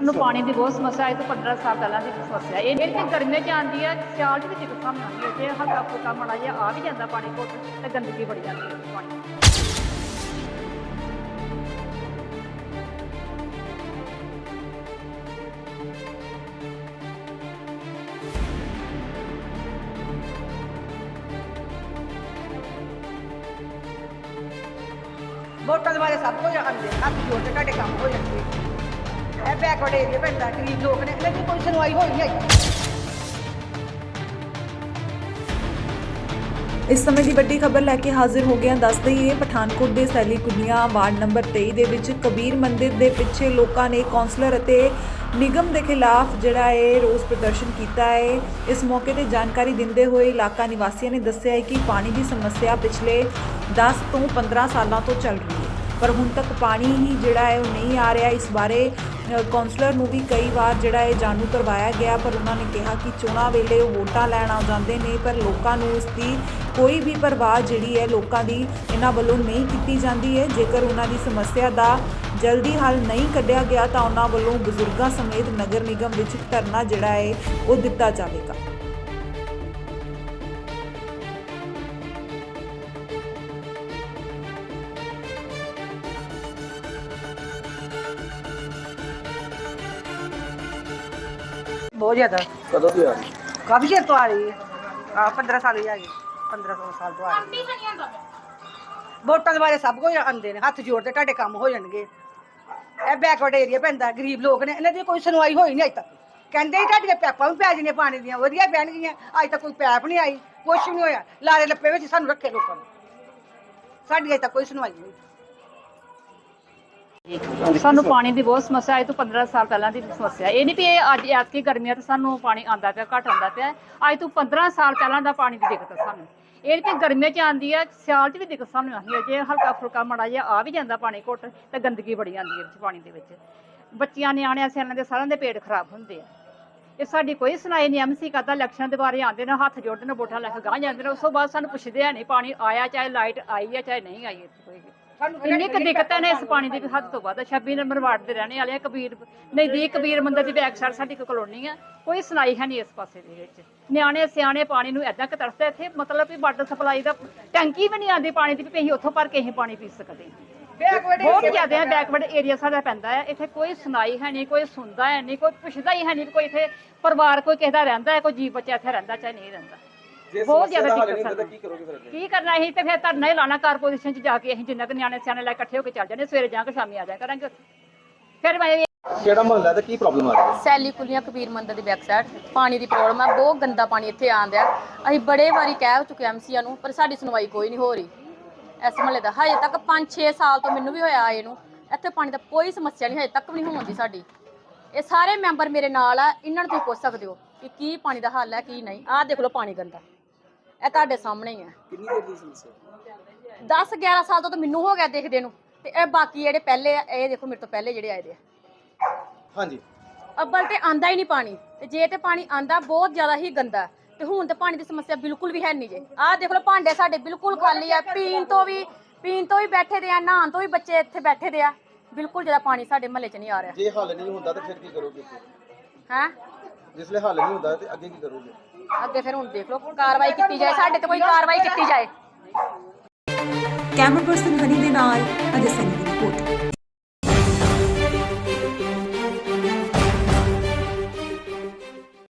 ਸਾਨੂੰ ਪਾਣੀ ਦੀ ਬਹੁਤ ਸਮੱਸਿਆ ਹੈ ਤੋਂ 15 ਸਾਲ ਪਹਿਲਾਂ ਦੀ ਸਮੱਸਿਆ ਹੈ। ਇਹ ਇਹ ਤੇ ਗਰਮੀਆਂ ਚ ਆਉਂਦੀ ਹੈ, ਸਿਆਲ ਚ ਵੀ ਦਿੱਕਤ ਸਾਹਮਣੇ ਆਉਂਦੀ ਹੈ। ਜੇ ਹਲਕਾ ਫੁਲਕਾ ਮਾੜਾ ਜਿਹਾ ਆ ਵੀ ਜਾਂਦਾ ਪਾਣੀ ਘੁੱਟ, ਤੇ ਗੰਦਗੀ ਬੜੀ ਜਾਂਦੀ ਹੈ ਪਾਣੀ ਵੋਟਾਂ ਦੇ ਬਾਰੇ ਸਭ ਕੁਝ ਆਉਂਦੇ ਹੱਥ ਜੋੜ ਕੇ ਤੁਹਾਡੇ ਕੰਮ ਹੋ ਜਾਣਗੇ ਇਹ ਬੈਕਵਰਡ ਏਰੀਆ ਪੈਂਦਾ ਗਰੀਬ ਲੋਕ ਨੇ। ਇਹਨਾਂ ਕੋਈ ਸੁਣਵਾਈ ਹੋਈ ਨਹੀਂ ਅਜੇ ਇਸ ਸਮੇਂ ਦੀ ਵੱਡੀ ਖਬਰ ਲੈ ਕੇ ਹਾਜ਼ਰ ਹੋ ਗਿਆ ਦੱਸ ਦਈਏ, ਪਠਾਨਕੋਟ ਦੇ ਸੈਲੀ ਕੁਨੀਆ ਵਾਰਡ ਨੰਬਰ 23 ਦੇ ਵਿੱਚ ਕਬੀਰ ਮੰਦਿਰ ਦੇ ਪਿੱਛੇ ਲੋਕਾਂ ਨੇ ਕੌਂਸਲਰ ਅਤੇ ਨਿਗਮ ਦੇ ਖਿਲਾਫ ਜਿਹੜਾ ਹੈ ਰੋਸ ਪ੍ਰਦਰਸ਼ਨ ਕੀਤਾ ਹੈ ਇਸ ਮੌਕੇ ਤੇ ਜਾਣਕਾਰੀ ਦਿੰਦੇ ਹੋਏ ਇਲਾਕਾ ਨਿਵਾਸੀਆਂ ਨੇ ਦੱਸਿਆ ਹੈ ਕਿ ਪਾਣੀ ਦੀ ਸਮੱਸਿਆ ਪਿਛਲੇ 10 ਤੋਂ 15 ਸਾਲਾਂ ਤੋਂ ਚੱਲ ਰਹੀ ਹੈ ਪਰ ਹੁਣ ਤੱਕ ਪਾਣੀ ਹੀ ਜਿਹੜਾ ਹੈ ਉਹ ਨਹੀਂ ਆ ਰਿਹਾ। ਇਸ ਬਾਰੇ ਅ, ਕੌਂਸਲਰ ਨੂੰ ਵੀ ਕਈ ਵਾਰ ਜਿਹੜਾ ਹੈ ਜਾਣੂ ਕਰਵਾਇਆ ਗਿਆ ਪਰ ਉਹਨਾਂ ਨੇ ਕਿਹਾ ਕਿ ਚੋਣਾਂ ਵੇਲੇ ਉਹ ਵੋਟਾਂ ਲੈਣ ਆ ਜਾਂਦੇ ਨੇ ਪਰ ਲੋਕਾਂ ਨੂੰ ਇਸ ਦੀ ਕੋਈ ਵੀ ਪਰਵਾਹ ਜਿਹੜੀ ਹੈ ਲੋਕਾਂ ਦੀ ਇਹਨਾਂ ਵੱਲੋਂ ਨਹੀਂ ਕੀਤੀ ਜਾਂਦੀ ਹੈ। ਜੇਕਰ ਉਹਨਾਂ ਦੀ ਸਮੱਸਿਆ ਦਾ ਜਲਦੀ ਹੱਲ ਨਹੀਂ ਕੱਢਿਆ ਗਿਆ ਤਾਂ ਉਹਨਾਂ ਵੱਲੋਂ ਬਜ਼ੁਰਗਾਂ ਸਮੇਤ ਨਗਰ ਨਿਗਮ ਵਿੱਚ ਧਰਨਾ ਜਿਹੜਾ ਹੈ ਉਹ ਦਿੱਤਾ ਜਾਵੇਗਾ। ਬਹੁਤ ਜ਼ਿਆਦਾ। ਕਦੋਂ ਦੀ ਆ ਰਹੀ? ਕਾਫੀ ਚਿਰ ਤੋਂ ਆ ਰਹੀ ਹੈ। ਆ 15 ਸਾਲ ਹੀ ਆ ਗਈ 15 16 ਸਾਲ ਤੋਂ ਆ ਰਹੀ ਹੈ। ਵੋਟਾਂ ਦੇ ਬਾਰੇ ਸਭ ਕੁਝ ਆਉਂਦੇ ਨੇ। ਹੱਥ ਜੋੜ ਕੇ ਤੁਹਾਡੇ ਕੰਮ ਹੋ ਜਾਣਗੇ। ਇਹ ਬੈਕਵਰਡ ਏਰੀਆ ਪੈਂਦਾ ਗਰੀਬ ਲੋਕ ਨੇ। ਇਹਨਾਂ ਦੀ ਕੋਈ ਸੁਣਵਾਈ ਹੋਈ ਨਹੀਂ ਅਜੇ ਤੱਕ। ਕਹਿੰਦੇ ਹੀ ਤੁਹਾਡੀਆਂ ਪੈਪਾਂ ਵੀ ਪੈ ਜਾਣੀਆਂ ਪਾਣੀ ਦੀਆਂ ਵਧੀਆ ਪੈਣਗੀਆਂ। ਅੱਜ ਤੱਕ ਕੋਈ ਪੈਪ ਨਹੀਂ ਆਈ ਕੁਛ ਨਹੀਂ ਹੋਇਆ। ਲਾਰੇ ਲੱਪੇ ਵਿੱਚ ਸਾਨੂੰ ਰੱਖੇ ਲੋਕਾਂ ਨੇ। ਸਾਡੀ ਅਜੇ ਤੱਕ ਕੋਈ ਸੁਣਵਾਈ ਨਹੀਂ ਸਾਨੂੰ ਪਾਣੀ ਦੀ ਬਹੁਤ ਸਮੱਸਿਆ ਹੈ ਤੋਂ 15 ਸਾਲ ਪਹਿਲਾਂ ਦੀ ਸਮੱਸਿਆ। ਇਹ ਨਹੀਂ ਵੀ ਇਹ ਅੱਜ ਐਤਕੀ ਗਰਮੀਆਂ ਤੇ ਸਾਨੂੰ ਪਾਣੀ ਆਂਦਾ ਪਿਆ, ਘੱਟ ਆਉਂਦਾ ਪਿਆ। ਅੱਜ ਤੋਂ 15 ਸਾਲ ਪਹਿਲਾਂ ਦਾ ਪਾਣੀ ਦੀ ਦਿੱਕਤ ਹੈ ਸਾਨੂੰ। ਇਹ ਨਹੀਂ ਵੀ ਗਰਮੀਆਂ ਚ ਆਉਂਦੀ ਹੈ ਸਿਆਲ ਚ ਵੀ ਦਿੱਕਤ ਸਾਨੂੰ ਆਉਂਦੀ ਹੈ ਜੇ ਹਲਕਾ ਫੁਲਕਾ ਮਾੜਾ ਜਿਹਾ ਆ ਵੀ ਜਾਂਦਾ ਪਾਣੀ ਘੁੱਟ, ਤੇ ਗੰਦਗੀ ਬੜੀ ਆਉਂਦੀ ਹੈ ਵਿੱਚ ਪਾਣੀ ਦੇ ਵਿੱਚ। ਬੱਚਿਆਂ, ਨਿਆਣਿਆਂ, ਸਿਆਣਿਆਂ ਦੇ ਸਾਰਿਆਂ ਦੇ ਪੇਟ ਖਰਾਬ ਹੁੰਦੇ ਆ। ਇਹ ਸਾਡੀ ਕੋਈ ਸੁਣਾਈ ਨਹੀਂ ਐਮਸੀ ਕਰਦਾ, ਇਲੈਕਸ਼ਨ ਦੇ ਬਾਰੇ ਆਉਂਦੇ ਨੇ, ਹੱਥ ਜੋੜਦੇ ਨੇ, ਵੋਟਾਂ ਲੈ ਕੇ ਗਾਂ ਜਾਂਦੇ ਨੇ, ਉਸ ਤੋਂ ਬਾਅਦ ਸਾਨੂੰ ਪੁੱਛਦੇ ਆ ਨਹੀਂ, ਪਾਣੀ ਆਇਆ ਚਾਹੇ ਲਾਈਟ ਆਈ ਹੈ ਚਾਹੇ ਨਹੀਂ ਆਈ ਇੱਥੇ ਕੋਈ ਇੰਨੀ ਕੁ ਦਿੱਕਤ ਹੈ ਨਾ ਇਸ ਪਾਣੀ ਦੀ ਵੀ ਹੱਦ ਤੋਂ ਵੱਧ 26 ਨੰਬਰ ਵਾਰਡ ਦੇ ਰਹਿਣੇ ਵਾਲੇ ਆ ਕਬੀਰ ਨਜ਼ਦੀਕ ਕਬੀਰ ਮੰਦਰ ਦੀ ਬੈਕ ਸਾਈਡ ਸਾਡੀ ਇੱਕ ਕਲੋਨੀ ਆ। ਕੋਈ ਸੁਣਾਈ ਹੈ ਨਹੀਂ ਇਸ ਪਾਸੇ ਦੇ ਵਿੱਚ। ਨਿਆਣੇ ਸਿਆਣੇ ਪਾਣੀ ਨੂੰ ਐਦਾਂ ਕਿ ਤਰਸਦੇ ਇੱਥੇ ਮਤਲਬ ਵੀ ਵਾਟਰ ਸਪਲਾਈ ਦਾ ਟੈਂਕੀ ਵੀ ਨਹੀਂ ਆਉਂਦੀ ਪਾਣੀ ਦੀ ਵੀ ਅਸੀਂ ਉੱਥੋਂ ਭਰ ਕੇ ਅਸੀਂ ਪਾਣੀ ਪੀ ਸਕਦੇ ਹਾਂ। ਬੈਕਵਰਡ ਬਹੁਤ ਜ਼ਿਆਦਾ ਬੈਕਵਰਡ ਏਰੀਆ ਸਾਡਾ ਪੈਂਦਾ ਹੈ। ਇੱਥੇ ਕੋਈ ਸੁਣਾਈ ਹੈ ਨਹੀਂ ਕੋਈ ਸੁਣਦਾ ਹੈ ਨਹੀਂ ਕੋਈ ਪੁੱਛਦਾ ਹੀ ਹੈ ਨਹੀਂ ਕੋਈ ਇੱਥੇ ਪਰਿਵਾਰ ਕੋਈ ਕਿਸੇ ਦਾ ਰਹਿੰਦਾ ਹੈ ਕੋਈ ਜੀ ਬੱਚਾ ਇੱਥੇ ਰਹਿੰਦਾ ਚਾਹੇ ਨਹੀਂ ਰਹਿੰਦਾ। ਬਹੁਤ ਜ਼ਿਆਦਾ ਦਿੱਕਤ ਸਾਨੂੰ। ਕੀ ਕਰੋਗੇ ਫਿਰ ਅੱਗੇ? ਕੀ ਕਰਨਾ ਅਸੀਂ ਤੇ ਫਿਰ ਧਰਨਾ ਹੀ ਲਾਣਾ ਕਾਰਪੋਰੇਸ਼ਨ 'ਚ ਜਾ ਕੇ ਅਸੀਂ ਜਿੰਨਾ ਕੁ ਨਿਆਣੇ ਸਿਆਣੇ ਲੈ ਇਕੱਠੇ ਹੋ ਕੇ ਚੱਲ ਜਾਂਦੇ ਸਵੇਰੇ ਜਾ ਕੇ ਸ਼ਾਮੀ ਆ ਜਾਇਆ ਕਰਾਂਗੇ। ਫਿਰ ਮੈਂ ਕਿਹੜਾ ਮਹੱਲਾ ਤੇ ਕੀ ਪ੍ਰੋਬਲਮ ਆ ਰਹੀ? ਹੈ ਸੈਲੀ ਕੁਲੀਆਂ ਕਬੀਰ ਮੰਦਰ ਦੀ ਬੈਕ ਸਾਈਡ ਪਾਣੀ ਦੀ ਪ੍ਰੋਬਲਮ ਹੈ ਬਹੁਤ ਗੰਦਾ ਪਾਣੀ ਇੱਥੇ ਆਂਦਿਆ ਅਸੀਂ ਬੜੇ ਵਾਰੀ ਕਹਿ ਚੁੱਕੇ ਐਮਸੀਆਂ ਨੂੰ ਪਰ ਸਾਡੀ ਸੁਣਵਾਈ ਕੋਈ ਨਹੀਂ ਹੋ ਰਹੀ। ਇਸ ਮਹੱਲੇ ਦਾ ਹਜੇ ਤੱਕ 5-6 ਸਾਲ ਤੋਂ ਮੈਨੂੰ ਵੀ ਹੋਇਆ ਆਏ ਨੂੰ ਇੱਥੇ ਪਾਣੀ ਦਾ ਕੋਈ ਸਮੱਸਿਆ ਨਹੀਂ ਹਜੇ ਤੱਕ ਵੀ ਨਹੀਂ ਹੋਣ ਦੀ ਸਾਡੀ। ਇਹ ਸਾਰੇ ਮੈਂਬਰ ਮੇਰੇ ਨਾਲ ਆ ਇਹਨਾਂ ਨੂੰ ਤੁਸੀਂ ਪੁੱਛ ਸਕਦੇ ਹੋ ਕਿ ਕੀ ਪਾਣੀ ਦਾ ਹੱਲ ਹੈ ਕੀ ਨਹੀਂ। ਆਹ ਦੇਖ ਲਓ ਪਾਣੀ ਗੰਦਾ। ਇਹ ਤੁਹਾਡੇ ਸਾਹਮਣੇ ਹੀ ਹੈ। ਕਿੰਨੀ ਦੇਰ ਦੀ ਸਮੱਸਿਆ 10 11 ਸਾਲ ਤੋਂ ਤਾਂ ਮੈਨੂੰ ਹੋ ਗਿਆ ਦੇਖਦੇ ਨੂੰ। ਤੇ ਇਹ ਬਾਕੀ ਜਿਹੜੇ ਪਹਿਲੇ ਆ ਇਹ ਦੇਖੋ ਮੇਰੇ ਤੋਂ ਪਹਿਲੇ ਜਿਹੜੇ ਆਏ ਦੇ ਆ। ਹਾਂਜੀ। ਅੱਬਲ ਤੇ ਆਂਦਾ ਹੀ ਨਹੀਂ ਪਾਣੀ। ਤੇ ਜੇ ਤੇ ਪਾਣੀ ਆਂਦਾ ਬਹੁਤ ਜ਼ਿਆਦਾ ਹੀ ਗੰਦਾ। ਤੇ ਹੁਣ ਤੇ ਪਾਣੀ ਦੀ ਸਮੱਸਿਆ ਬਿਲਕੁਲ ਵੀ ਹੈ ਨਹੀਂ ਜੇ। ਆਹ ਦੇਖ ਲਓ ਭਾਂਡੇ ਸਾਡੇ ਬਿਲਕੁਲ ਖਾਲੀ ਆ। ਪੀਣ ਤੋਂ ਵੀ ਪੀਣ ਤੋਂ ਵੀ ਬੈਠੇ ਦੇ ਆ ਨਹਾਉਣ ਤੋਂ ਵੀ ਬੱਚੇ ਇੱਥੇ ਬੈਠੇ ਦੇ ਆ। ਬਿਲਕੁਲ ਜ਼ਿਆਦਾ ਪਾਣੀ ਸਾਡੇ ਮਹੱਲੇ 'ਚ ਨਹੀਂ ਆ ਰਿਹਾ। ਜੇ ਹੱਲ ਨਹੀਂ ਹੁੰਦਾ ਤਾਂ ਫਿਰ ਕੀ ਕਰੋਗੇ ਹੈ? ਜਿਸ ਲਈ ਹੱਲ ਨਹੀਂ ਹੁੰਦਾ ਤੇ ਅੱਗੇ ਕੀ ਕਰੋਗੇ? ਅੱਗੇ ਫਿਰ ਹੁਣ ਦੇਖ ਲਓ ਕਾਰਵਾਈ ਕੀਤੀ ਜਾਏ ਸਾਡੇ ਤੇ ਕੋਈ ਕਾਰਵਾਈ ਕੀਤੀ ਜਾਏ। ਕੈਮਰਾ ਪਰਸਨ ਹਨੀ ਦੇ ਨਾਲ ਅਜੇ ਸੈਨੀ ਦੀ ਰਿਪੋਰਟ।